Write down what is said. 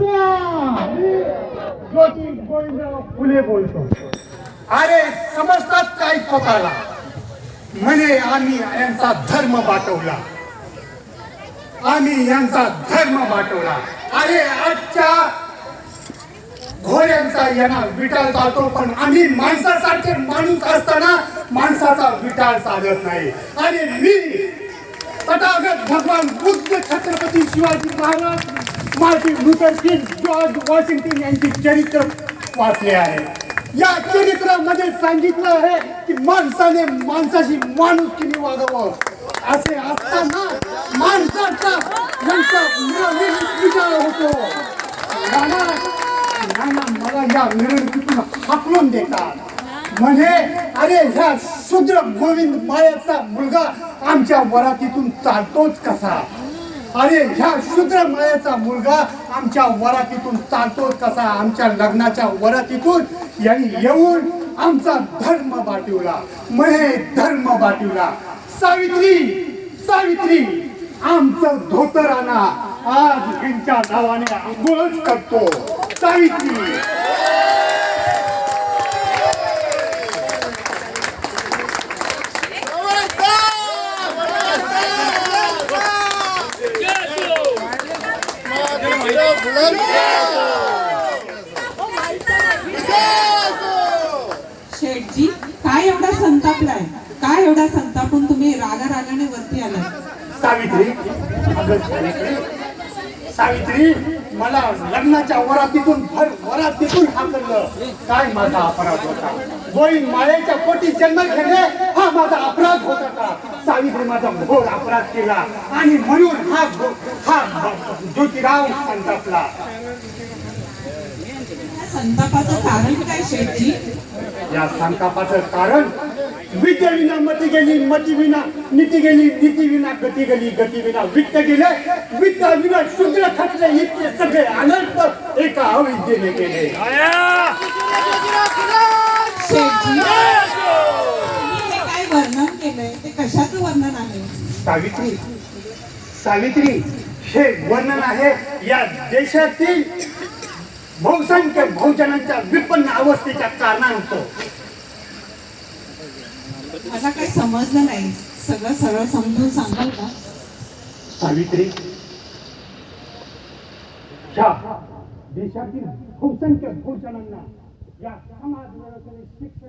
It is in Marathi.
वाचवा गोविंदराव फुले बोलतो अरे समजतात काय स्वतःला? म्हणे आम्ही यांचा धर्म बाटवला आम्ही यांचा धर्म बाटवला अरे आजच्या घोड्यांचा यांना विटाळ चालतो पण आम्ही माणसासारखे माणूस असताना माणसाचा विटाळ चालत नाही. आणि मी Tathagata Bhagwan Buddha Chhatrapati Shivaji Maharaj Martin Luther King George Washington यांचे चरित्र वाचले आहे. या चरित्रामध्ये सांगितलं आहे की माणसाने माणसाशी माणुसकीने वागावं. असे असताना माणसाचा यांचा विचार होतो. नाना नाना मला या मिरवणुकीतून हाकलून देतात. म्हणे अरे ह्या शूद्र गोविंद मायाचा मुलगा आमच्या वरातीतून चालतोच कसा? अरे ह्या शूद्र मायाचा मुलगा आमच्या वरातीतून चालतोच कसा? आमच्या लग्नाच्या वरातीतून यांनी येऊन आमचा धर्म बाटिवला. म्हणे धर्म बाटिवला. सावित्री सावित्री आमचं धोतर आणा आज यांच्या नावाने आंघोळच करतो. सावित्री शेठजी काय एवढा संतापलाय? काय एवढा संतापून तुम्ही रागा रागाने वरती आलाय? सावित्री सावित्री मला लग्नाच्या वरातीतून भर वरातीतून हाकललं. काय माझा अपराध होता? गोविंद मायेच्या पोटी जन्म घेणे हा माझा अपराध होता का सावित्री माझा घोर अपराध केला. आणि म्हणून हा हा ज्योतिराव संतापला. या संतापाचं कारण काय शेठजी? या संतापाचं कारण विद्या विना मती गेली मती विना नीती गेली नीती विना गती गेली गती विना वित्त गेले विद्या विना शूद्र खटले इतके सगळे अनंत एका अविद्येने केले शेठजी तुम्ही हे काय वर्णन केलंय कशाचं वर्णन आहे. सावित्री सावित्री हे वर्णन आहे या देशातील बहुसंख्य बहुजनांच्या विपन्न अवस्थेच्या कारणांचं. मला काही समजलं नाही. सगळं सरळ समजून सांगाल का? सावित्री ह्या देशातील बहुसंख्य बहुजनांना या समाज व्यवस्थेने शिक्षण